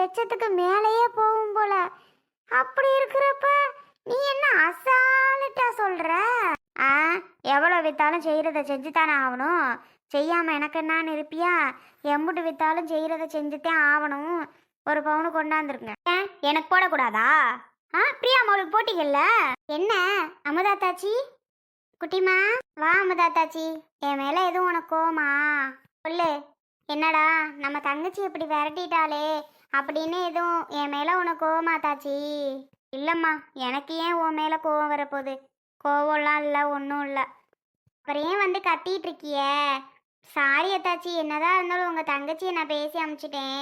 லட்சத்துக்கு மேலேயே போகும் போல. அப்படி இருக்கிறப்ப நீ என்ன அசால்ட்டா சொல்ற? ஆ எவ்வளோ வித்தாலும் செய்கிறத செஞ்சு தானே ஆகணும். செய்யாமல் எனக்கு என்னான்னு இருப்பியா எம்புட்டு வித்தாலும் செய்கிறத செஞ்சுத்தான் ஆகணும். ஒரு பவுனு கொண்டாந்துருங்க. எனக்கு போடக்கூடாதா? ஆ பிரியா அவளுக்கு போட்டிகள்ல? என்ன அமுதா தாச்சி குட்டிமா வா அமுதா தாச்சி என் மேலே எதுவும் உனக்கு கோமா சொல்லு. என்னடா நம்ம தங்கச்சி இப்படி விரட்டிட்டாளே. அப்படின்னு எதுவும் என் மேலே உனக்கு கோவமா தாச்சி? இல்லைம்மா எனக்கு ஏன் உன் மேலே கோவம் வரப்போகுது? கோவம்லாம் இல்லை ஒன்றும் இல்லை. அப்புறம் ஏன் வந்து கத்திட்டு இருக்கிய சாரி அத்தாச்சி. என்னதான் இருந்தாலும் உங்கள் தங்கச்சியை நான் பேசி அமுச்சிட்டேன்.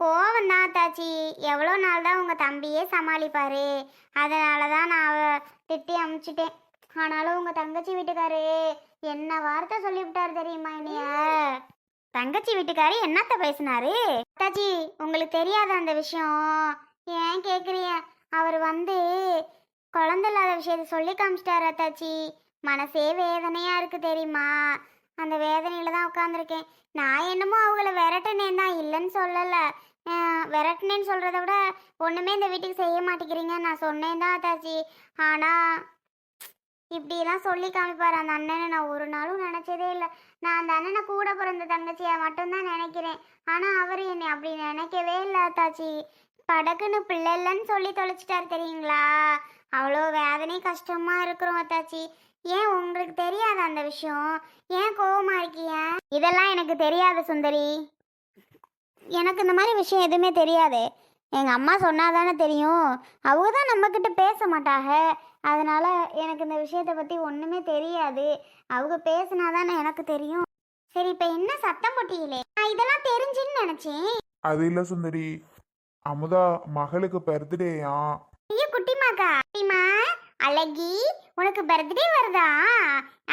கோவம் தான் அத்தாச்சி. எவ்வளோ நாள் தான் உங்கள் தம்பியே சமாளிப்பாரு. அதனால தான் நான் திட்டி அமுச்சிட்டேன். ஆனாலும் உங்கள் தங்கச்சி வீட்டுக்காரு என்ன வார்த்தை சொல்லிவிட்டார் தெரியுமா என்னைய? தங்கச்சி வீட்டுக்காரி என்னத்த பேசினாரு? அத்தாச்சி உங்களுக்கு தெரியாத அந்த விஷயம். ஏன் கேட்குறீங்க அவர் வந்து குழந்த இல்லாத விஷயத்த சொல்லி காமிச்சிட்டாரு அத்தாச்சி. மனசே வேதனையா இருக்கு தெரியுமா? அந்த வேதனையில தான் உட்காந்துருக்கேன் நான் என்னமோ அவங்கள விரட்டினேன் தான். இல்லைன்னு சொல்லலை. விரட்டினேன்னு சொல்கிறத விட ஒன்றுமே இந்த வீட்டுக்கு செய்ய மாட்டேங்கிறீங்க நான் சொன்னேன் தான் அத்தாச்சி. ஆனால் இப்படிலாம் சொல்லி காமிப்பார் அந்த அண்ணனை. நான் ஒரு நாளும் நினச்சதே இல்லை. நான் அந்த அண்ணனை கூட பிறந்த தங்கச்சியை மட்டும்தான் நினைக்கிறேன். ஆனால் அவர் என்னை அப்படி நினைக்கவே இல்லை அத்தாச்சி படக்குன்னு பிள்ளை இல்லைன்னு சொல்லி தொலைச்சிட்டார் தெரியுங்களா? அவ்வளோ வேதனை கஷ்டமா இருக்கிறோம் அத்தாச்சி ஏன் உங்களுக்கு தெரியாத அந்த விஷயம்? ஏன் கோவமா இருக்கீங்க இதெல்லாம் எனக்கு தெரியாது சுந்தரி. எனக்கு இந்த மாதிரி விஷயம் எதுவுமே தெரியாது. எங்கள் அம்மா சொன்னாதானே தெரியும். அவங்க தான் நம்மக்கிட்ட பேச மாட்டாங்க அதனால எனக்கு இந்த விஷயத்தை பற்றி ஒன்றுமே தெரியாது. அவங்க பேசினாதானே எனக்கு தெரியும். சரி இப்போ என்ன சத்தம் போட்டீங்களே நான் இதெல்லாம் தெரிஞ்சுன்னு நினச்சேன். அது இல்லை சுந்தரி. அமுதா மகளுக்கு பர்த்டேயா ஐயோ குட்டிமாக்கா குட்டிமா அழகி உனக்கு பர்த்டே வருதா?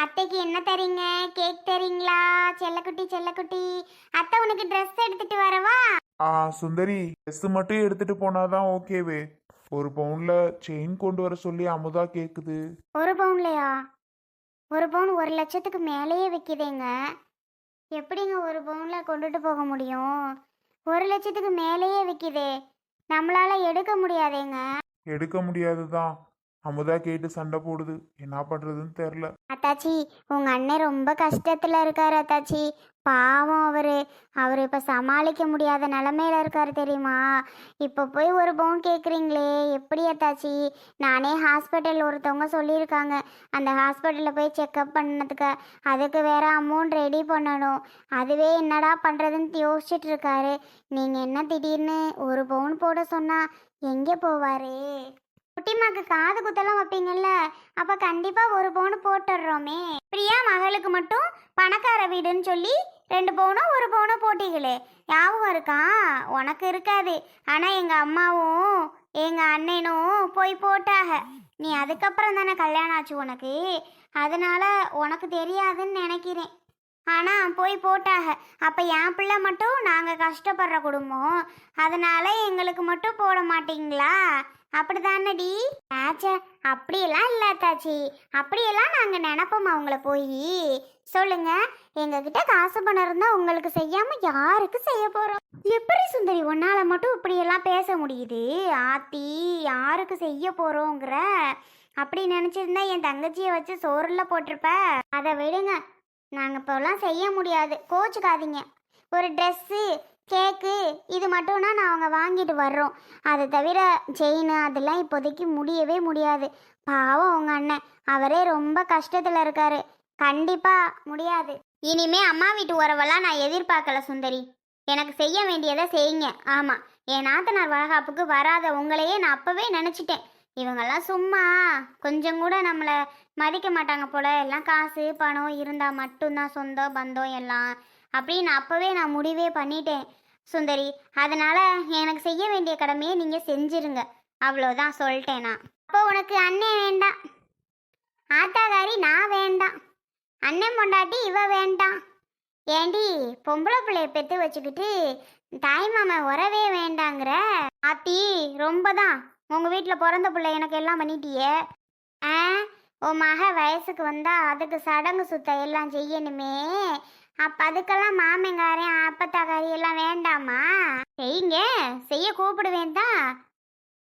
அத்தைக்கு என்ன தரீங்க? கேக் தரீங்களா? செல்லக்குட்டி செல்லக்குட்டி. அத்தை உனக்கு ட்ரெஸ் எடுத்துட்டு வரவா? ஆ சுந்தரி ட்ரெஸ் மட்டும் எடுத்துட்டு போனாதான் ஓகேவே ஒரு பவுன்ல செயின் கொண்டு வர சொல்லி அமுதா கேக்குது. ஒரு பவுன்லையா? ஒரு பவுன் ஒரு லட்சத்துக்கு மேலேயே விற்கிதேங்க எப்படிங்க ஒரு பவுனில் கொண்டுட்டு போக முடியும்? ஒரு லட்சத்துக்கு மேலேயே விற்கிதே நம்மளால எடுக்க முடியாதேங்க. எடுக்க முடியாதுதான். அமுதா கேட்டு சண்டை போடுது. என்ன பண்றதுன்னு தெரில. அத்தாச்சி உங்க அண்ணன் ரொம்ப கஷ்டத்துல இருக்காரு அத்தாச்சி. பாவம் அவரு. அவர் இப்ப சமாளிக்க முடியாத நிலமையில இருக்காரு தெரியுமா? இப்போ போய் ஒரு பவுன் கேக்குறீங்களே. எப்படி அத்தாச்சி? நானே ஹாஸ்பிட்டல் ஒருத்தவங்க சொல்லியிருக்காங்க. அந்த ஹாஸ்பிட்டலில் போய் செக்கப் பண்ணதுக்கு அதுக்கு வேற அமௌண்ட் ரெடி பண்ணணும். அதுவே என்னடா பண்றதுன்னு யோசிச்சுட்டு இருக்காரு நீங்க என்ன திடீர்னு ஒரு பவுன் போட சொன்னா எங்கே போவாரு? குட்டிமாக்கு காது குத்தெல்லாம் வைப்பீங்கல்ல அப்ப கண்டிப்பா ஒரு பவுனு போட்டுடுறோமே. பிரியா மகளுக்கு மட்டும் பணக்கார வீடுன்னு சொல்லி ரெண்டு பவுனும் ஒரு பவுனும் போட்டிகளே. ஞாபகம் இருக்கா? உனக்கு இருக்காது. ஆனா எங்க அம்மாவும் எங்க அண்ணனும் போய் போட்டாக நீ அதுக்கப்புறம் தானே கல்யாணம் ஆச்சு உனக்கு? அதனால உனக்கு தெரியாதுன்னு நினைக்கிறேன். ஆனால் போய் போட்டாக. அப்போ என் பிள்ளை மட்டும் நாங்கள் கஷ்டப்படுற குடும்பம். அதனால எங்களுக்கு மட்டும் போட மாட்டீங்களா? அப்படி தானடி ஆச்சே அப்படியெல்லாம் இல்லை தாச்சி அப்படியெல்லாம் நாங்கள் நினப்போம் அவங்கள போய். சொல்லுங்க எங்ககிட்ட காசு பணம் இருந்தால் உங்களுக்கு செய்யாம யாருக்கு செய்ய போகிறோம் எப்படி சுந்தரி உன்னால் மட்டும் இப்படியெல்லாம் பேச முடியுது? ஆத்தி யாருக்கு செய்ய போகிறோங்கிற அப்படி நினச்சிருந்தா என் தங்கச்சியை வச்சு சோறில் போட்டிருப்ப. அதை விடுங்க. நாங்கள் இப்போலாம் செய்ய முடியாது. கோச்சுக்காதீங்க. ஒரு ட்ரெஸ்ஸு கேக்கு இது மட்டும்னா நான் அவங்க வாங்கிட்டு வர்றோம். அதை தவிர செயின் அதெல்லாம் இப்போதைக்கு முடியவே முடியாது. பாவம் உங்கள் அண்ணன். அவரே ரொம்ப கஷ்டத்தில் இருக்காரு. கண்டிப்பாக முடியாது. இனிமே அம்மா வீட்டு உறவெல்லாம் நான் எதிர்பார்க்கல சுந்தரி. எனக்கு செய்ய வேண்டியதை செய்யுங்க. ஆமாம் என் நாத்தனார் வளகாப்புக்கு வராத உங்களையே நான் அப்போவே நினச்சிட்டேன். இவங்கெல்லாம் சும்மா. கொஞ்சம் கூட நம்மளை மதிக்க மாட்டாங்க போல. எல்லாம் காசு பணம் இருந்தால் மட்டும்தான் சொந்தம் பந்தம் எல்லாம். அப்படின்னு அப்போவே நான் முடிவே பண்ணிட்டேன். சுந்தரி அதனால் எனக்கு செய்ய வேண்டிய கடமையை நீங்கள் செஞ்சிருங்க. அவ்வளோதான் சொல்லிட்டேன் நான். அப்போ உனக்கு அண்ணன் வேண்டாம். ஆத்தாகாரி நான் வேண்டாம். அண்ணன் பொண்டாட்டி இவ வேண்டாம். ஏண்டி பொம்பளை பிள்ளைய பெற்று வச்சுக்கிட்டு தாய் மாமன் உறவே வேண்டாங்கிற? ஆத்தி ரொம்ப தான். உங்கள் வீட்டில் பிறந்த பிள்ளை எனக்கு எல்லாம் பண்ணிட்டியே? ஆ? உன் மக வயசுக்கு வந்தால் அதுக்கு சடங்கு சுத்த எல்லாம் செய்யணுமே. அப்போ அதுக்கெல்லாம் மாமங்காரன் அப்பத்தாக்காரி எல்லாம் வேண்டாமா? செய்யுங்க. செய்ய கூப்பிடுவேன் தான்.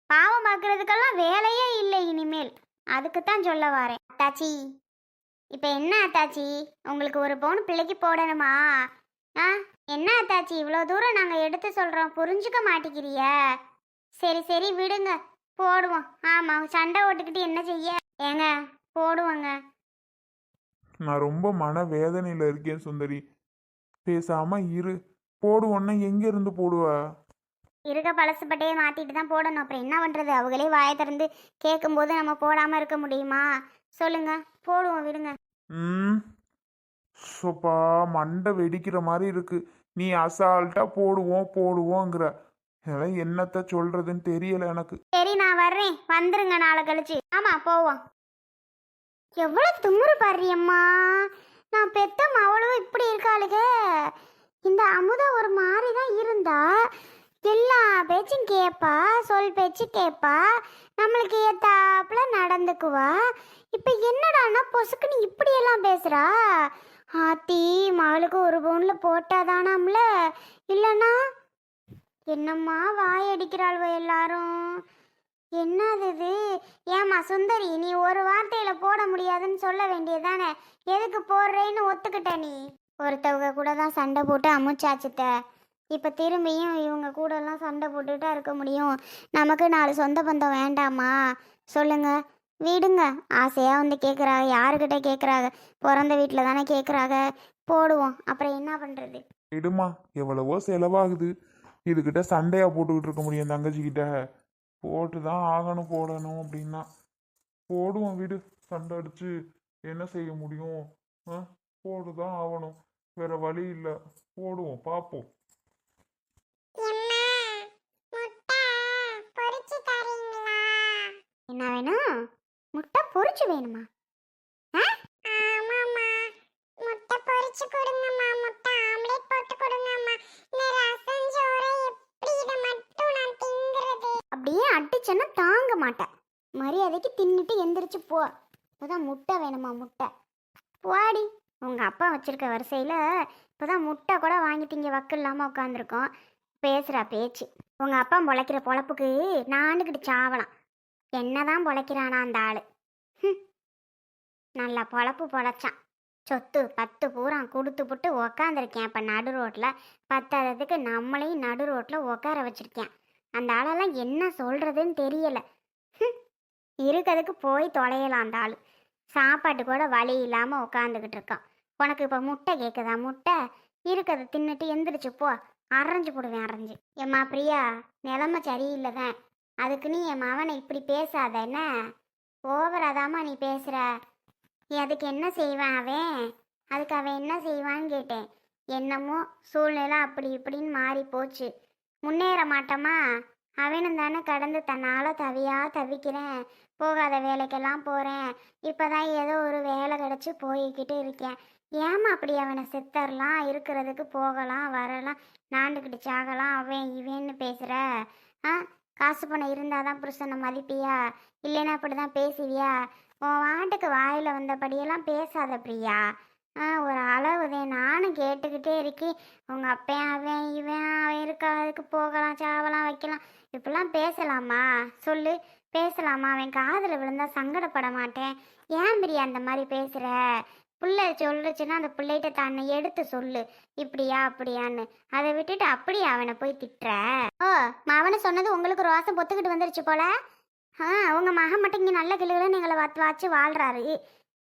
பாவம் பார்க்குறதுக்கெல்லாம் வேலையே இல்லை இனிமேல். அதுக்கு தான் சொல்ல வரேன். அத்தாச்சி இப்போ என்ன அத்தாச்சி? உங்களுக்கு ஒரு பவுன் பிள்ளைக்கு போடணுமா? ஆ? என்ன அத்தாச்சி? இவ்வளோ தூரம் நாங்கள் எடுத்து சொல்கிறோம் புரிஞ்சுக்க மாட்டேங்கிறிய சரி சரி விடுங்க. போடுவோம். ஆமாம் சண்டை ஓட்டுக்கிட்டு என்ன செய்ய? ஏங்க போடுவோங்க. நான் ரொம்ப மன வேதனையில் இருக்கேன் சுந்தரி. பேசாம இரு. போடுவோன்னா எங்க இருந்து போடுவ? இருக்க பழசு பட்டையை மாற்றிட்டு தான் போடணும். அப்புறம் என்ன பண்ணுறது அவங்களே வாயை திறந்து கேட்கும்போது நம்ம போடாமல் இருக்க முடியுமா? சொல்லுங்க போடுவோம் விடுங்க. ம். சோப்பா மண்டை வெடிக்கிற மாதிரி இருக்கு. நீ அசால்ட்டா போடுவோம் போடுவோங்கிற இதெல்லாம் என்னத்த சொல்றதுன்னு தெரியல எனக்கு. சரி நான் வர்றேன். வந்துருங்க நாளை கழிச்சு. ஆமா போவோம். எவ்வளவு தும்முறு பாரியம்மா நான் பெத்த மவளும் இப்படி இருக்காளுக. இந்த அமுதா ஒரு மாதிரி தான் இருந்தா எல்லா பேச்சும் கேட்பா சொல் பேச்சு கேட்பா நம்மளுக்கு ஏத்தாப்புல நடந்துக்குவா. இப்போ என்னடான்னா பொசுக்குன்னு இப்படியெல்லாம் பேசுறா. ஆத்தி மகளுக்கு ஒரு பவுன்ல போட்டாதானாம்ல இல்லைன்னா என்னம்மா வாய் அடிக்கிறாள்வ எல்லாரும்? என்னது இது? ஏம்மா சுந்தரி நீ ஒரு வார்த்தையில போட முடியாதுன்னு சொல்ல வேண்டியதானே எதுக்கு போடுறேன்னு ஒத்துக்கிட்ட நீ? ஒருத்தவங்க கூட தான் சண்டை போட்டு அமுச்சாச்சுத்த. இப்போ திரும்பியும் இவங்க கூடலாம் சண்டை போட்டுட்டா இருக்க முடியும். நமக்கு நாலு சொந்த பந்தம் வேண்டாமா சொல்லுங்க. விடுங்க. ஆசையாக வந்து கேட்குறாங்க யாருக்கிட்ட கேட்குறாங்க பிறந்த வீட்டில் தானே கேட்குறாங்க போடுவோம். அப்புறம் என்ன பண்ணுறது விடுமா. எவ்வளவோ செலவாகுது. இதுகிட்ட சண்டையா போட்டுக்கிட்டு இருக்க முடியும் தங்கச்சி கிட்ட போட்டு தான் ஆகணும் போடணும் அப்படின்னா. போடுவோம் வீடு சண்டை அடிச்சு என்ன செய்ய முடியும்? போட்டு தான் ஆகணும். வேற வழி இல்லை. போடுவோம் பார்ப்போம் என்ன வேணும்? முட்டை பொறிச்சு வேணுமா ஆமாம்மா முட்டை பொரிச்சு கொடுங்கம்மா முட்டை ஆம்லெட் போட்டு கொடுங்கம்மா இந்த ரசம் சோறை எப்படி இதை மட்டும் நான் திங்கிறது அப்படியே அடிச்சேன்னா தாங்க மாட்டேன் மரியாதைக்கு தின்னுட்டு எந்திரிச்சு போ. இப்போதான் முட்டை வேணுமா முட்டை? போடி. உங்க அப்பா வச்சிருக்க வரிசையில இப்போதான் முட்டை கூட வாங்கி திங்க வக்கு இல்லாமல் உட்காந்துருக்கோம் பேசுறா பேச்சு. உங்க அப்பா முளைக்கிற பொழப்புக்கு நாண்டுக்கிட்டு சாவலாம். என்னதான் பொழைக்கிறானா அந்த ஆள்? நல்லா பொழப்பு பொழைச்சான். சொத்து பத்து பூரா கொடுத்து புட்டு உக்காந்துருக்கேன் இப்போ நடு ரோட்டில் பத்தாததுக்கு நம்மளையும் நடு ரோட்டில் உட்கார வச்சிருக்கேன். அந்த ஆளெல்லாம் என்ன சொல்கிறதுன்னு தெரியலை. இருக்கிறதுக்கு போய் தொலையலாம் அந்த ஆள் சாப்பாட்டு கூட வழி இல்லாமல் உட்காந்துக்கிட்டு இருக்கான். உனக்கு இப்போ முட்டை கேட்குதா முட்டை? இருக்கிறத தின்னுட்டு எந்திரிச்சு போ. அரைஞ்சு போடுவேன் அரைஞ்சு. ஏம்மா பிரியா நிலமை சரியில்லை தான். அதுக்கு நீ என் மவனை இப்படி பேசாத என்ன? ஓவராதாம்மா நீ பேசுகிற நீ அதுக்கு என்ன செய்வான் அவன்? அதுக்கு அவன் என்ன செய்வான்னு கேட்டேன். என்னமோ சூழ்நிலை அப்படி இப்படின்னு மாறி போச்சு முன்னேற மாட்டோமா? அவனும் தானே கடந்து தன்னால் தவியாக தவிக்கிறேன். போகாத வேலைக்கெல்லாம் போகிறேன் இப்போ தான் ஏதோ ஒரு வேலை கிடச்சி போய்கிட்டு இருக்கேன். ஏமா அப்படி அவனை செத்தரலாம் இருக்கிறதுக்கு போகலாம் வரலாம் நாண்டுக்கிட்டு சாகலாம் அவன் இவன்னு பேசுகிற ஆ காசு பணம் இருந்தால் தான் புருஷனை மதிப்பியா? இல்லைன்னா அப்படி தான் பேசுவியா? உன் வாட்டுக்கு வாயில் வந்தபடியெல்லாம் பேசாத பிரியா? ஆ ஒரு அளவுதே நானும் கேட்டுக்கிட்டே இருக்கேன். உங்கள் அப்பன் அவன் இவன் அவன் இருக்கிறதுக்கு போகலாம் சாவலாம் வைக்கலாம். இப்படிலாம் பேசலாமா? சொல்லு. பேசலாமா? அவன் காதில் விழுந்தா சங்கடப்பட மாட்டேன். ஏன் பிரியா அந்த மாதிரி பேசுகிற பிள்ளை சொல்லுச்சுன்னா அந்த பிள்ளைகிட்ட தன்னை எடுத்து சொல்லு. இப்படியா அப்படியான்னு. அதை விட்டுட்டு அப்படியே அவனை போய் திட்டுற. ஓ அவனை சொன்னது உங்களுக்கு ரோசம் பொத்துக்கிட்டு வந்துருச்சு போல? ஆ உங்கள் மகன் மட்டும் இங்கே நல்ல கிளுகளும் எங்களை வத்து வாச்சு வாழ்கிறாரு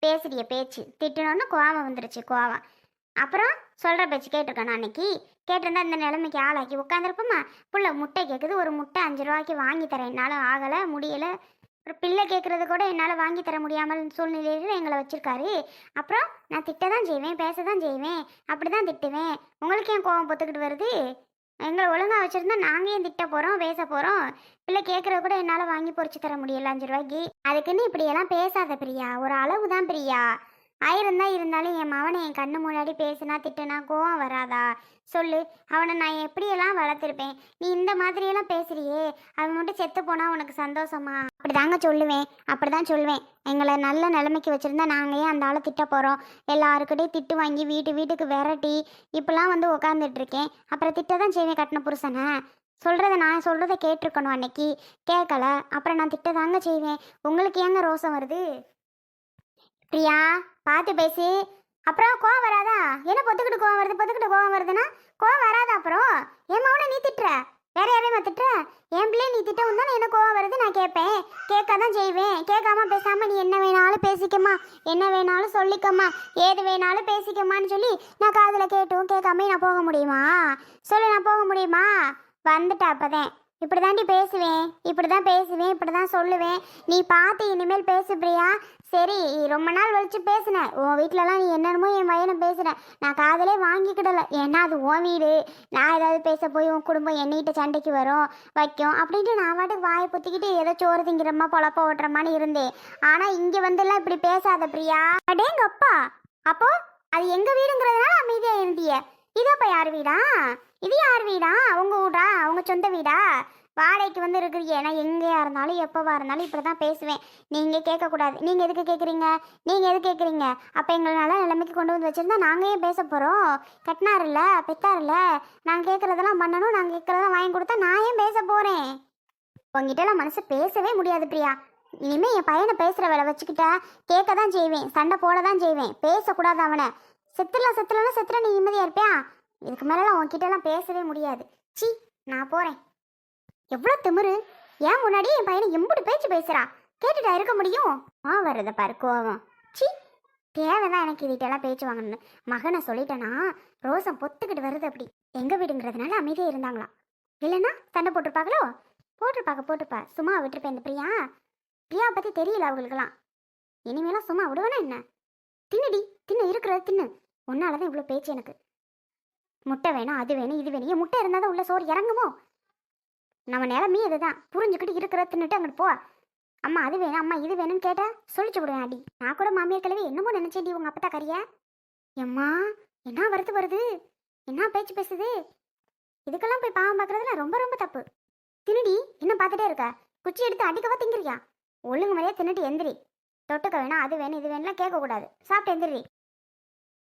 பேசுறிய பேச்சு. திட்டணும்னு கோவம் வந்துருச்சு கோவம். அப்புறம் சொல்கிற பேச்சு கேட்டிருக்கேன் அன்னைக்கு? கேட்டிருந்தா இந்த நிலைமைக்கு ஆளாக்கி உட்காந்துருப்போமா புள்ள முட்டை கேட்குது ஒரு முட்டை அஞ்சு ரூபாய்க்கு வாங்கி தரேன். என்னால் ஆகலை முடியலை. ஒரு பிள்ளை கேட்குறது கூட என்னால் வாங்கி தர முடியாமல் சூழ்நிலையில் எங்களை வச்சுருக்காரு. அப்புறம் நான் திட்ட தான் செய்வேன் பேச தான் செய்வேன் அப்படி தான் திட்டுவேன். உங்களுக்கு ஏன் கோவம் பொத்துக்கிட்டு வருது? எங்களை ஒழுங்காக வச்சுருந்தா நாங்கள் ஏன் திட்ட போகிறோம் பேச போகிறோம் பிள்ளை கேட்குறது கூட என்னால் வாங்கி பொறிச்சு தர முடியல அஞ்சு ரூபாய்க்கு. அதுக்குன்னு இப்படியெல்லாம் பேசாத பிரியா? ஒரு அளவு தான் பிரியா? ஆயிரம் தான் இருந்தாலும் என் மவனை என் கண்ணு முன்னாடி பேசினா திட்டுனா கோவம் வராதா? சொல்லு. அவனை நான் எப்படியெல்லாம் வளர்த்துருப்பேன்? நீ இந்த மாதிரியெல்லாம் பேசுறியே. அவன் மட்டும் செத்து போனால் உனக்கு சந்தோஷமா? அப்படி தாங்க சொல்லுவேன். அப்படி தான் சொல்லுவேன். எங்களை நல்ல நிலைமைக்கு வச்சுருந்தா நாங்கள் ஏன் அந்த ஆளை திட்ட போகிறோம் எல்லாருக்கிட்டையும் திட்டு வாங்கி வீட்டு வீட்டுக்கு விரட்டி இப்போலாம் வந்து உட்காந்துட்டு இருக்கேன். அப்புறம் திட்ட தான் செய்வேன் கட்டின புருஷனை. சொல்கிறத நான் சொல்கிறத கேட்டிருக்கணும் அன்னைக்கு. கேட்கல. அப்புறம் நான் திட்ட தாங்க செய்வேன். உங்களுக்கு ஏங்க ரோசம் வருது? பிரியா? பார்த்து பேசி. அப்புறம் கோவம் வராதா? என்ன பொத்துக்கிட்டு கோவம் வருது? பொத்துக்கிட்டு கோவம் வருதுன்னா கோவம் வராதா அப்புறம்? என் மவனை நீ திட்டுற. வேற யாரையும் திட்டுற? என் பிள்ளை நீ திட்டவும் தானே என்ன கோவம் வருது? நான் கேட்பேன் கேட்க தான் செய்வேன். கேட்காம பேசாம நீ என்ன வேணாலும் பேசிக்கம்மா. என்ன வேணாலும் சொல்லிக்கம்மா. ஏது வேணாலும் பேசிக்கம்மான்னு சொல்லி நான் காதில் கேட்டும். கேட்காம நான் போக முடியுமா? சொல்லு நான் போக முடியுமா? வந்துட்டா அப்பதான். இப்படி தாண்டி பேசுவேன். இப்படி தான் பேசுவேன். இப்படி தான் சொல்லுவேன். நீ பார்த்து இனிமேல் பேசு பிரியா சரி ரொம்ப நாள் வலிச்சு பேசினேன் உன் வீட்டிலலாம் நீ என்னென்னமோ என் பையனை பேசுன நான் காதலே வாங்கிக்கிடல. ஏன்னா அது உன் வீடு. நான் ஏதாவது பேச போய் உன் குடும்பம் என்னிட்ட சண்டைக்கு வரும் வைக்கும் அப்படின்ட்டு நான் பாட்டுக்கு வாயை பொத்திக்கிட்டு ஏதோ சோறு திங்கிறமா பொழப்ப ஓட்டுறமான்னு இருந்தேன். ஆனால் இங்கே வந்துலாம் இப்படி பேசாத பிரியா. அடேங்க அப்பா அப்போ அது எங்கள் வீடுங்கிறதுனால அமைதியாக இருந்திய. இதப்பா யார் வீடா? இது யார் வீடா? உங்கள் வீடா உங்கள் சொந்த வீடா? வாடகைக்கு வந்து இருக்கிறீங்க. ஏன்னா எங்கேயா இருந்தாலும் எப்போவா இருந்தாலும் இப்படி தான் பேசுவேன். நீங்கள் கேட்கக்கூடாது. நீங்கள் எதுக்கு கேட்குறீங்க? நீங்கள் எது கேட்குறீங்க? அப்போ எங்களை நல்ல நிலைமைக்கு கொண்டு வந்து வச்சுருந்தா நாங்கள் ஏன் பேச போகிறோம் கட்டினாருல்ல பெத்தாருல்ல? நாங்கள் கேட்குறதெல்லாம் பண்ணணும் நாங்கள் கேட்குறதெல்லாம் வாங்கி கொடுத்தா நான் ஏன் பேச போகிறேன் உங்ககிட்டலாம் மனசு பேசவே முடியாது பிரியா. இனிமேல் என் பையனை பேசுகிற வேலை வச்சுக்கிட்டா கேட்க தான் செய்வேன். சண்டை போட தான் செய்வேன். பேசக்கூடாது அவனை. செத்துலாம் செத்துலன்னா செத்துல நீ நிம்மதியாக இருப்பியா? இதுக்கு மேலலாம் உன்கிட்டலாம் பேசவே முடியாது. சி நான் போகிறேன் எவ்வளோ திமிரு. ஏன் முன்னாடி என் பையனை எம்புட்டு பேச்சு பேசுகிறான் கேட்டுட்டா இருக்க முடியும்? ஆ வர்றதை பாரு கோவம். சி தேவைதான் எனக்கு வீட்டெல்லாம் பேச்சு வாங்கணும்னு. மகனை சொல்லிட்டேன்னா ரோசம் பொத்துக்கிட்டு வருது அப்படி. எங்கள் வீடுங்கிறதுனால அமைதியாக இருந்தாங்களாம் இல்லைன்னா சண்டை போட்டிருப்பாங்களோ? போட்டிருப்பாங்க போட்டிருப்பா. சும்மா விட்டுருப்பேன் இந்த பிரியா. பிரியா பற்றி தெரியல அவங்களுக்குலாம் இனிமேலாம் சும்மா விடுவேனா என்ன? தின்னுடி தின்னு இருக்கிறத தின்னு. உன்னால தான் இவ்வளோ பேச்சு எனக்கு. முட்டை வேணும் அது வேணும் இது வேணும். ஏன் முட்டை இருந்தால் தான் உள்ள சோறு இறங்குமோ? நம்ம நிலமே இதுதான். புரிஞ்சுக்கிட்டு இருக்கிறதுன்னுட்டு அங்கிட்டு போ. அம்மா அது வேணும் அம்மா இது வேணும்னு கேட்டா சொல்லிச்சு விடுவேன் அடி நான் கூட மாமியார் கிழவி என்னமோ நினைச்சேன்டி உங்க அப்பத்தா கறிய. எம்மா என்ன வருது வருது? என்ன பேச்சு பேசுது? இதுக்கெல்லாம் போய் பாவம் பார்க்கறதுல ரொம்ப ரொம்ப தப்பு. தின்னுடி இன்னும் பார்த்துட்டே இருக்க. குச்சி எடுத்து அடிக்கவா திங்கிறியா? ஒழுங்கு மாதிரியே தின்னுட்டு எந்திரி. தொட்டுக்க வேணாம் அது வேணும் இது வேணும்லாம் கேட்கக்கூடாது. சாப்பிட்டு எந்திரி.